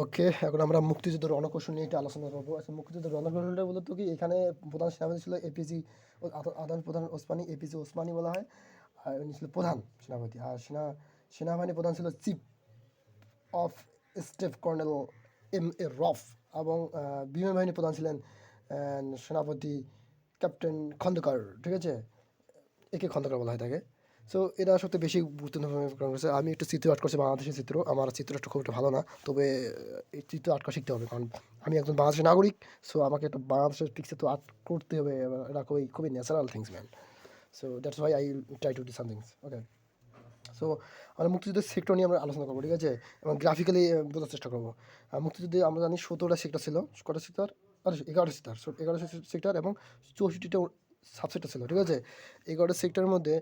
ওকে, এখন আমরা মুক্তিযুদ্ধ রণকৌশল নিয়ে একটু আলোচনা করব। আচ্ছা মুক্তিযুদ্ধ রণকৌশলটা বলতে কি? এখানে প্রধান সেনাপতি ছিল এপিজি আদান প্রধান ওসমানী এপিজি ওসমানী বলা হয়। আর উনি ছিল প্রধান সেনাপতি। আর সেনা, সেনাবাহিনী প্রধান ছিল chief of staff colonel M A Rauf এবং বিমান বাহিনী প্রধান ছিলেন সেনাপতি ক্যাপ্টেন খন্দকার, ঠিক আছে? একে খন্দকার বলা হয় তাকে। সো এটা সত্যি বেশি গুরুত্বপূর্ণ আমি একটু চিত্র আর্ট করছি, বাংলাদেশের চিত্র। আমার চিত্রটা খুব একটা ভালো না। তবে এই চিত্র আর্ট করা শিখতে হবে। কারণ আমি একজন বাংলাদেশের নাগরিক সো আমাকে একটা বাংলাদেশের পিক্সে তো আর্ট করতে হবে এটা খুবই খুবই natural things man so that's why I try to do somethings okay so আমরা মুক্তিযুদ্ধের সেক্টর নিয়ে আমরা আলোচনা করব, ঠিক আছে? এবং গ্রাফিক্যালি বোঝার চেষ্টা করব। মুক্তিযুদ্ধে আমরা জানি সতেরোটা সেক্টর ছিল, কটা সেক্টর আর, এগারোটা সেক্টর এগারোটা সেক্টর এবং চৌষট্টিটা সাবসেক্টর ছিল, ঠিক আছে? এগারোটা সেক্টরের মধ্যে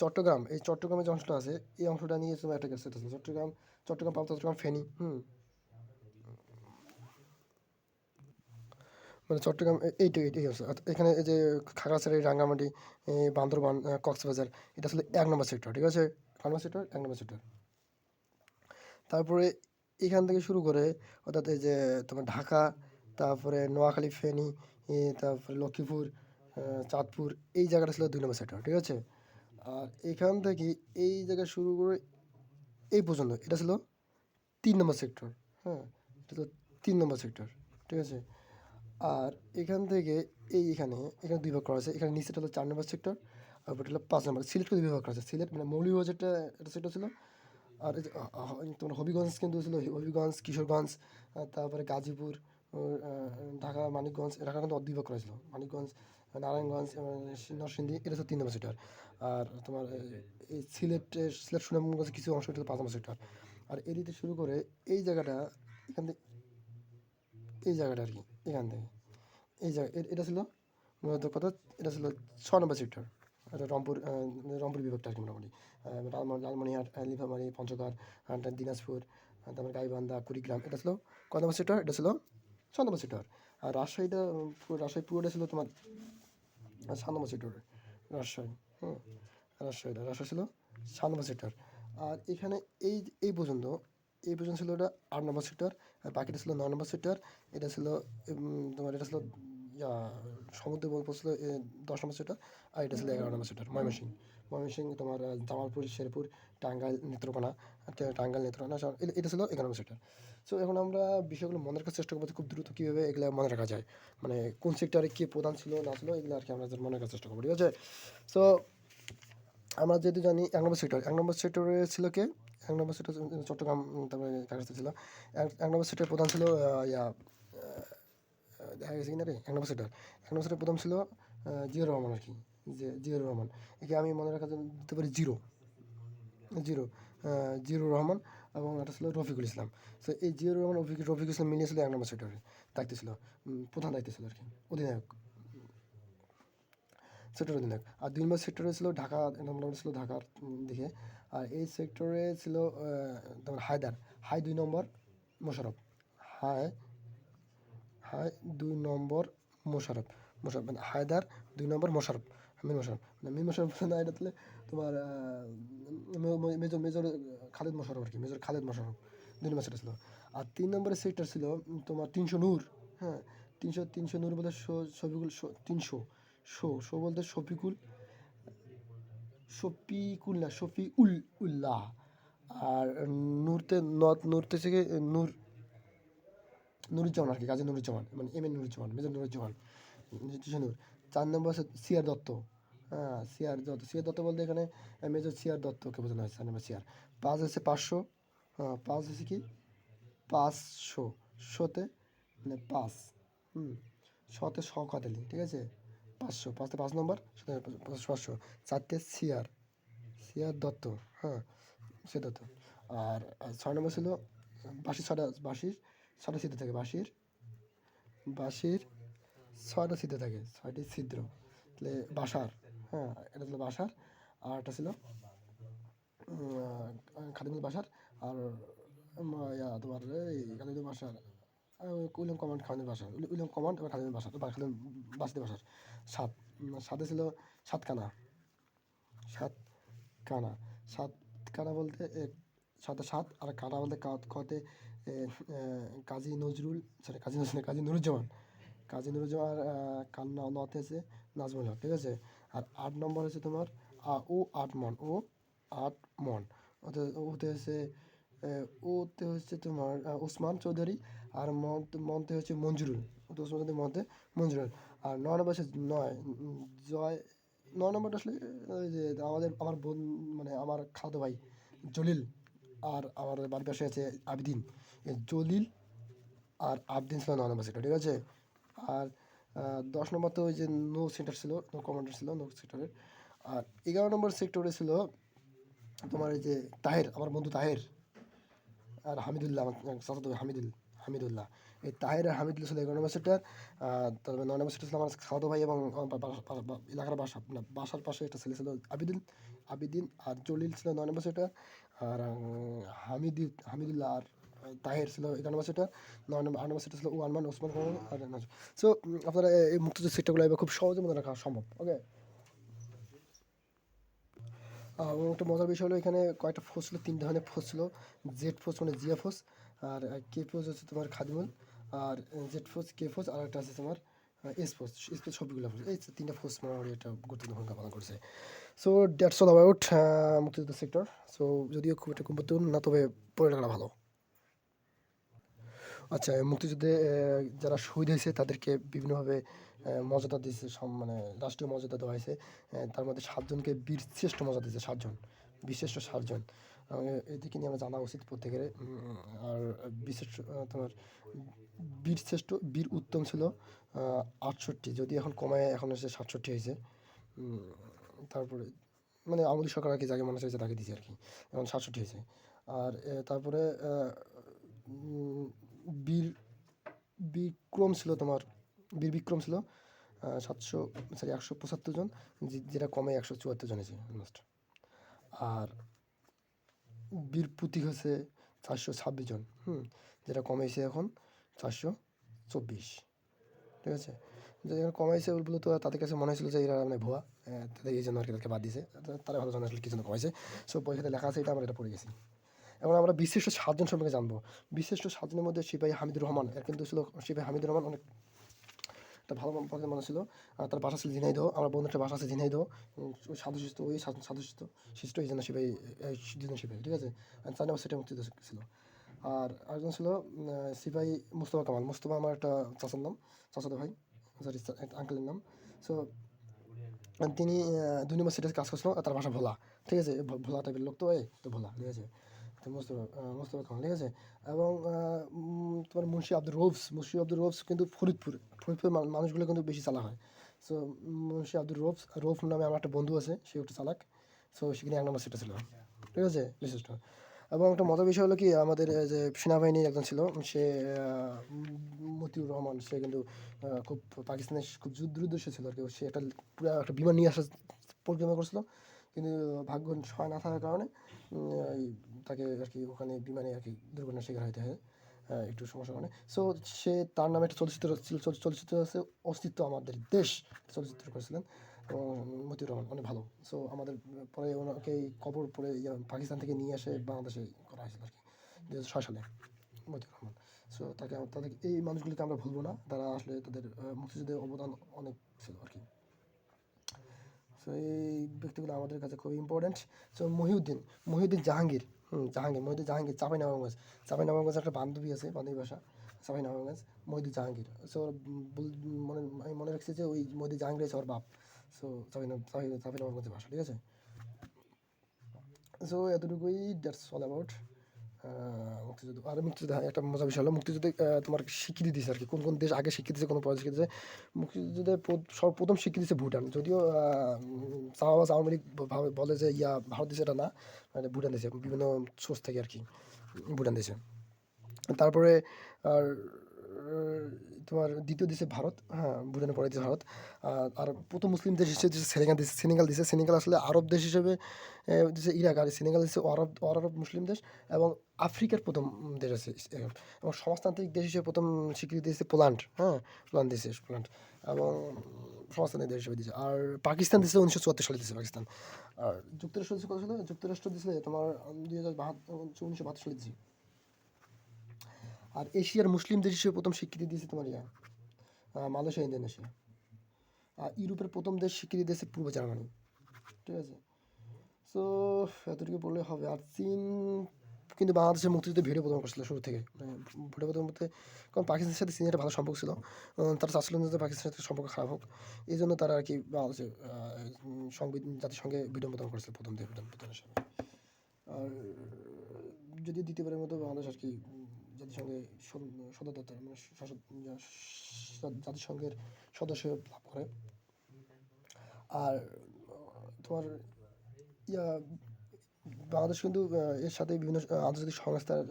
চট্টগ্রাম, এই চট্টগ্রামের যে অংশটা আছে, এই অংশটা নিয়ে তোমার একটা ছিল চট্টগ্রাম চট্টগ্রাম পাবনা চট্টগ্রাম ফেনী, হুম। মানে চট্টগ্রাম এইটা এইটাই আছে এখানে যে খাগড়াছড়ি, রাঙ্গামাটি বান্দরবান কক্সবাজার, এটা আসলে এক নম্বর সেক্টর ঠিক আছে? এক নম্বর সেক্টর এক নম্বর সেক্টর তারপরে এখান থেকে শুরু করে, অর্থাৎ এই যে তোমার ঢাকা, তারপরে নোয়াখালী, ফেনী তারপরে লক্ষ্মীপুর চাঁদপুর, এই জায়গাটা ছিল দুই নম্বর সেক্টর ঠিক আছে? আর এখান থেকে এই জায়গা শুরু করে এই পর্যন্ত, এটা ছিল তিন নম্বর সেক্টর হ্যাঁ এটা ছিল তিন নম্বর সেক্টর ঠিক আছে? আর এখান থেকে এই এখানে এখানে দুই ভাগ করা আছে, এখানে নিচেটা হলো চার নম্বর সেক্টর আর উপরটা হলো পাঁচ নম্বর সিলেট করে দুই ভাগ করা আছে, সিলেট মানে মৌলভীবাজারটা একটা সেক্টর ছিল, আর তোমার হবিগঞ্জ কিন্তু ছিল, হবিগঞ্জ, কিশোরগঞ্জ তারপরে গাজীপুর ঢাকা, মানিকগঞ্জ ঢাকা কিন্তু দুই ভাগ করা ছিল, মানিকগঞ্জ নারায়ণগঞ্জ নরসিংদী এটা হচ্ছে তিন নম্বর সেক্টর আর তোমার এই সিলেট সিলেট সুনামগঞ্জ কিছু অংশ এটা পাঁচ নম্বর সেক্টর আর এদিকে শুরু করে এই জায়গাটা এখান থেকে এই জায়গাটা আর কি এখান থেকে। এই জায়গা এটা ছিল মূলত কথা এটা ছিল ছ নম্বর সেক্টর এটা রংপুর রংপুর বিভাগটা আর কি মোটামুটি। লালমনি লালমনিহাট আহ, নীলফামারী পঞ্চগড় দিনাজপুর তারপরে গাইবান্ধা কুড়িগ্রাম এটা ছিল ক নম্বর সেক্টর এটা ছিল ছ নম্বর সেক্টর আর রাজশাহীটা রাজশাহী পুরোটা ছিল তোমার সাত সেক্টর রাজশাহী হ্যাঁ রাজশাহীটা রাজশাহী ছিল সাত সেক্টর আর এখানে এই এই পর্যন্ত এই পর্যন্ত ছিল এটা আট নম্বর সেক্টর আর বাকিটা ছিল নয় নম্বর সেক্টর এটা ছিল তোমার এটা ছিল সমুদ্র বল ছিল দশ নম্বর সেক্টর আর এটা ছিল এগারো নম্বর সেক্টর ময়মনসিং ময়মনসিং তোমার জামালপুর, শেরপুর, টাঙ্গাইল নেত্রকোনা টাঙ্গাইল নেত্রকোনা এটা ছিল নম্বর সেক্টর সো এখন আমরা বিষয়গুলো মনে রাখার চেষ্টা করব খুব দ্রুত কীভাবে এগুলো মনে রাখা যায়। মানে কোন সেক্টরে কে প্রধান ছিল, না ছিল, এগুলো আর কি আমরা মনে রাখার চেষ্টা করব, ঠিক আছে? সো আমরা যেহেতু জানি এক নম্বর সেক্টর এক নম্বর সেক্টরে ছিল কে? এক নম্বর সেক্টর চট্টগ্রাম তারপরে কাগজে ছিল। এক নম্বর সেক্টরের প্রধান ছিল ইয়া দেখা গেছে কিনা রে? এক নম্বর সেক্টর এক নম্বর সেক্টর প্রথম ছিল জিয়র রহমান আর কি। যে জিয়র রহমান। একে আমি মনে রাখার জন্য দিতে পারি জিরো। জিরো জিরুর রহমান এবং এটা ছিল রফিকুল ইসলাম। তো এই জিয়র রহমান, রফিক, রফিকুল ইসলাম মিলিয়ে ছিল এক নম্বর সেক্টরে দায়িত্ব ছিল। প্রধান দায়িত্ব ছিল আর কি, অধিনায়ক। সেক্টর অধিনায়ক। আর দুই নম্বর সেক্টরে ছিল ঢাকা নম্বর ছিল ঢাকার দিকে। আর এই সেক্টরে ছিল তোমার হায়দার। হাই দুই নম্বর মোশারফ হাই হাই দুই নম্বর মোশারফ মোশারফ মানে হায়দার, দুই নম্বর মোশারফ মির মোশারফ মানে মির মোশারফ না এটা তাহলে তোমার মেজর মেজর খালেদ মোশারফ আর কি, মেজর খালেদ মোশারফ দুই নম্বর ছিল। আর তিন নম্বরের সেক্টর ছিল তোমার তিনশো নূর হ্যাঁ তিনশো তিনশো নূর বলতে শফিকুল তিনশো, শো শো বলতে শফিকুল শফিকুল না শফি উল উল্লাহ, আর নূরতে নদ, নূরতে থেকে নূর, নুরুজ্জামান আর কি কাজী নুরুজ্জামান মানে M N Nuruzzaman, major Nuruzzaman Noor. চার নম্বর আছে সিআর দত্ত। হ্যাঁ সিআর দত্ত। সিআর দত্ত বলতে এখানে মেজর সিআর দত্তকে বোঝানো হয়েছে চার নম্বর সিআর পাঁচ হচ্ছে পাঁচশো। হ্যাঁ পাঁচ হচ্ছে কি? পাঁচশো। শোতে মানে পাঁচ। হুম, শতে শ কাটালি ঠিক আছে? পাঁচশো। পাঁচতে পাঁচ নম্বর পাঁচশো চারটে সিআর সিআর দত্ত হ্যাঁ সে দত্ত। আর ছয় নম্বর ছিল বাঁশির ছটা বাঁশির, ছটা ছিদ্র থাকে, বাঁশির বাঁশির ছয়টা ছিদ্র থাকে ছয়টি ছিদ্র। তাহলে বাসার হ্যাঁ এটা ছিল বাসার আর একটা ছিল খাদিমুল বাসার আর তোমার এই খাদিমুল বাসার উইলিয়াম কমান্ড খাদিমুল বাসার উইলি- উইলিয়াম কমান্ড এবং খাদিমুল বাসার খাদিম বাসিতে বাসার সাত সাথে ছিল সাতখানা সাত কানা সাত কানা বলতে সাথে সাত আর কাটা বলতে কা- খতে এ, এ, কাজী নজরুল সরি কাজী নজরুল কাজী নুরুজ্জামান কাজী নুরুজ্জামান কান্না নতে আছে নাজমুল হক, ঠিক আছে? আর আট নম্বর হচ্ছে তোমার ও আট মন ও আট মন। ওতে হচ্ছে ওতে হচ্ছে তোমার ওসমান চৌধুরী, আর মন- মন্তে হচ্ছে মঞ্জুরুল। ওতে ওসমান চৌধুরী, মন্তে মঞ্জুরুল। আর নয় নম্বর হচ্ছে নয়, জয় নয় নম্বরটা আসলে ওই যে আমাদের, আমার বোন মানে আমার খালাতো ভাই, জলিল, আর আমার বাড়ির পাশে আছে আবিদিন। জলিল আর আবদিন ছিল নয় নম্বর সেক্টর ঠিক আছে? আর দশ নম্বর তো ওই যে নো সেন্টার ছিল নো কমান্ডার ছিল নো সেক্টরের আর এগারো নম্বর সেক্টরে ছিল তোমার এই যে তাহের, আমার বন্ধু তাহের আর হামিদুল্লাহ, আমার হামিদুল, হামিদুল্লাহ। এই তাহের আর হামিদুল্লাহ ছিল এগারো নম্বর সেক্টর তারপরে নয় নম্বর সেক্টর ছিল আমার খালাতো ভাই এবং এলাকার বাসা বাসার পাশে একটা ছেলে ছিল আবিদিন আবিদিন, আর জলিল ছিল নয় নম্বর সেক্টর আর হামিদি, হামিদুল্লাহ আর তাহের ছিল ছিল ওসমান আর সো আপনারা এই এবার খুব মনে রাখা সম্ভব ওকে একটা মজার বিষয় হলো এখানে কয়েকটা ফোর্স ছিল তিন ধরনের ফোর্স ছিল জেড ফোর্স মানে জিয়া ফোর্স আর কে ফোর্স হচ্ছে তোমার খাদিমুল, আর জেড ফোর্স কে ফোর্স আর একটা আছে তোমার এস ফোর্স এস ফোর্স সবগুলো ফোর্স এই তিনটা ফোর্স মোটামুটি একটা গুরুত্বপূর্ণ ভূমিকা পালন করছে। সো দ্যাটস অল অ্যাবাউট মুক্তিযুদ্ধ সেক্টর সো যদিও খুব একটা গুরুত্বপূর্ণ না, তবে পড়ে রাখা ভালো। আচ্ছা মুক্তিযুদ্ধে যারা শহীদ হয়েছে, তাদেরকে বিভিন্নভাবে মর্যাদা দিয়েছে মানে রাষ্ট্রীয় মর্যাদা দেওয়া হয়েছে। তার মধ্যে সাতজনকে বীর শ্রেষ্ঠ মর্যাদা দিয়েছে, সাতজন বীরশ্রেষ্ঠ সাতজন। এদিকে নিয়ে আমরা জানা উচিত প্রত্যেকের আর বিশেষ তোমার বীর শ্রেষ্ঠ, বীর উত্তম ছিল আটষট্টি, যদি এখন কমায়, এখন হচ্ছে সাতষট্টি হয়েছে। তারপরে মানে আমলি সরকার আর কি যাকে মনে হয়েছে তাকে দিয়েছে আর কি, এখন সাতষট্টি হয়েছে। আর তারপরে বীর, বিক্রম ছিল তোমার, বীর বিক্রম ছিল সাতশো সরি একশো পঁচাত্তর জন যেটা কমে একশো চুয়াত্তর জন হয়েছে অলমোস্ট আর বীর পুতিক হচ্ছে চারশো ছাব্বিশ জন, হুম, যেটা কমেছে এখন চারশো চব্বিশ, ঠিক আছে? যে কমাইছে ওগুলো তো, তাদের কাছে মনে হয়েছিল যে, এরা মানে ভুয়া তাদের এই জন্য আর কি তাদেরকে বাদ দিয়েছে, তারা ভালো জানে আসলে কি জন্য কমাইছে সো পরীক্ষাতে লেখা আছে, এটা আমরা এটা পড়ে গেছি। এখন আমরা বিশিষ্ট সাতজন সম্পর্কে জানব। বিশিষ্ট সাতজনের মধ্যে সিপাহী হামিদুর রহমান এর কিন্তু ছিল সিপাহী হামিদুর রহমান অনেক একটা ভালো পদের মানুষ ছিল। তার বাসা ছিল ঝিনাইদহ। আমার বন্ধুটা বাসা আছে ঝিনাইদহ। উম, ওই সাধু শিষ্ট এই জন্য সিপাহী দুজন সিপাহী ঠিক আছে? চার নম্বর সেটা মুক্তিযুদ্ধ ছিল আর আরেকজন ছিল সিপাহী মুস্তফা কামাল। মুস্তফা আমার একটা চাচার নাম চাচাতো ভাই সরি আঙ্কেলের নাম। সো তিনি দুই নম্বর সিটে কাজ করছিল তার ভাষা ভোলা ঠিক আছে? ভোলা টাইপের লোক তো এই তো ভোলা ঠিক আছে? মুস্তফা আহ, মুস্তফা খান ঠিক আছে? এবং তোমার মুন্সি আব্দুল রৌফস মুন্সি আব্দুল রৌফস কিন্তু ফরিদপুর ফরিদপুর মানুষগুলো কিন্তু বেশি চালা হয়। সো মুন্সি আব্দুর রৌফস রৌফ নামে আমার একটা বন্ধু আছে সে একটু চালাক। সো সেখানে এক নম্বর সিটে ছিল। ঠিক আছে? বিশিষ্ট। এবং একটা মজার বিষয় হলো কি আমাদের যে সেনাবাহিনীর একজন ছিল সে মতিউর রহমান সে কিন্তু খুব পাকিস্তানের খুব যুদ্ধ উদ্দেশ্য ছিল আর কি। সে একটা পুরো একটা বিমান নিয়ে আসার পরিকল্পনা করছিল। কিন্তু ভাগ্য সহায় না থাকার কারণে তাকে আর কি ওখানে বিমানে আর কি দুর্ঘটনার শিকার হতে হয়। আহ, একটু সমস্যার কারণে। সো সে তার নামে একটা চলচ্চিত্র ছিল চলচ্চিত্র আছে অস্তিত্ব আমাদের দেশ চলচ্চিত্র করেছিলেন। মতিউর রহমান অনেক ভালো। সো আমাদের পরে ওনাকে কবর পরে পাকিস্তান থেকে নিয়ে এসে বাংলাদেশে করা হয়েছিল আর কি দু হাজার ছয় সালে মতিউর রহমান। সো তাকে তাদের এই মানুষগুলিকে আমরা ভুলবো না। তারা আসলে তাদের মুক্তিযুদ্ধের অবদান অনেক ছিল আর কি। সো এই ব্যক্তিগুলো আমাদের কাছে খুব ইম্পর্ট্যান্ট সো মহিউদ্দিন মহিউদ্দিন জাহাঙ্গীর, হুম, জাহাঙ্গীর, মহিউদ্দিন জাহাঙ্গীর, চাপাই নবাবগঞ্জ চাপাই নবাবগঞ্জ একটা বান্ধবী আছে, বান্ধবী ভাষা, চাপাই নবাবগঞ্জ, মহিউদ্দিন জাহাঙ্গীর। সো মনে, আমি মনে রাখছি যে ওই মহিউদ্দিন জাহাঙ্গীর হচ্ছে ওর বাপ। সো চাপাই চাপাই চাপাই নবাবগঞ্জের ভাষা, ঠিক আছে? সো এতটুকুই দ্যাটস অল অ্যাবাউট মুক্তিযুদ্ধ আর মুক্তিযুদ্ধ হ্যাঁ, একটা মজা বিষয় হলো মুক্তিযুদ্ধে তোমার স্বীকৃতি দিয়েছে আর কি? কোন কোন দেশ আগে স্বীকৃতি দিয়েছে কোনো পরে স্বীকৃতি দিয়েছে? মুক্তিযুদ্ধে সর্বপ্রথম স্বীকৃতি দিয়েছে ভুটান। যদিও সাহাবাস আওয়ামী লীগ বলে যে ইয়া ভারত দেশে এটা না মানে ভুটান দেশে বিভিন্ন সোর্স থেকে আর কি ভুটান দেশে তারপরে আর তোমার দ্বিতীয় দেশে ভারত হ্যাঁ ভুটানের পরে দেশে ভারত। আর প্রথম মুসলিম দেশ হিসেবে দেশে সেনেগাল দেশ, সেনেগাল দেশে, সেনেগাল আসলে আরব দেশ হিসেবে দেশে ইরাক, আর সেনেগাল দেশে আরব আরব মুসলিম দেশ এবং আফ্রিকার প্রথম দেশ আছে এবং সমাজতান্ত্রিক দেশ হিসেবে প্রথম স্বীকৃতি দিয়েছে পোল্যান্ড হ্যাঁ পোল্যান্ড দেশে পোল্যান্ড এবং সমাজতান্ত্রিক দেশ হিসেবে দিয়েছে। আর পাকিস্তান দিয়েছে উনিশশো চুয়াত্তর সালে দিয়েছে পাকিস্তান। আর যুক্তরাষ্ট্র দিয়েছে কত সালে? যুক্তরাষ্ট্র দিয়েছে তোমার দুই হাজার বাহাত্তর উনিশশো বাহাত্তর সালে দিয়েছে। আর এশিয়ার মুসলিম দেশ হিসেবে প্রথম স্বীকৃতি দিয়েছে তোমার ইয়া মালয়েশিয়া, ইন্দোনেশিয়া। আর ইউরোপের প্রথম দেশ স্বীকৃতি দিয়েছে পূর্ব জার্মানি। ঠিক আছে? সো এতটুকু বললে হবে। আর চীন কিন্তু বাংলাদেশের মুক্তিযুদ্ধে ভিডিও প্রদান করছিল শুরু থেকে। ভিডিও প্রদান করতে কারণ পাকিস্তানের সাথে চীনের ভালো সম্পর্ক ছিল। তারা চাচ্ছিলেন যাতে পাকিস্তানের সাথে সম্পর্ক খারাপ হোক। এই জন্য তারা আর কি বাংলাদেশে সংবিধান, জাতিসংঘে ভিডিও প্রদান করেছিল প্রথম দেশ ভিডিও প্রদানের সময় আর যদি দ্বিতীয়বারের মতো বাংলাদেশ আর কি জাতিসংঘে সদ- সদস্যতা মানে জাতিসংঘের সদস্য লাভ করে। আর, তোমার, ইয়া, বাংলাদেশ কিন্তু এর সাথে বিভিন্ন আন্তর্জাতিক সংস্থার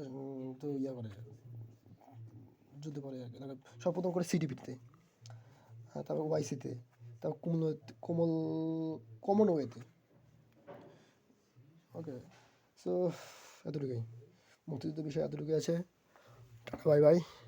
তো ইয়া করে, যুদ্ধ করে আর কি। সর্বপ্রথম করে সিডিপিতে তারপর ওয়াইসিতে, তারপর কোমল কোমল, কমনওয়েতে। ওকে সো এতটুকুই। মুক্তিযুদ্ধ বিষয় এতটুকুই আছে। 拜拜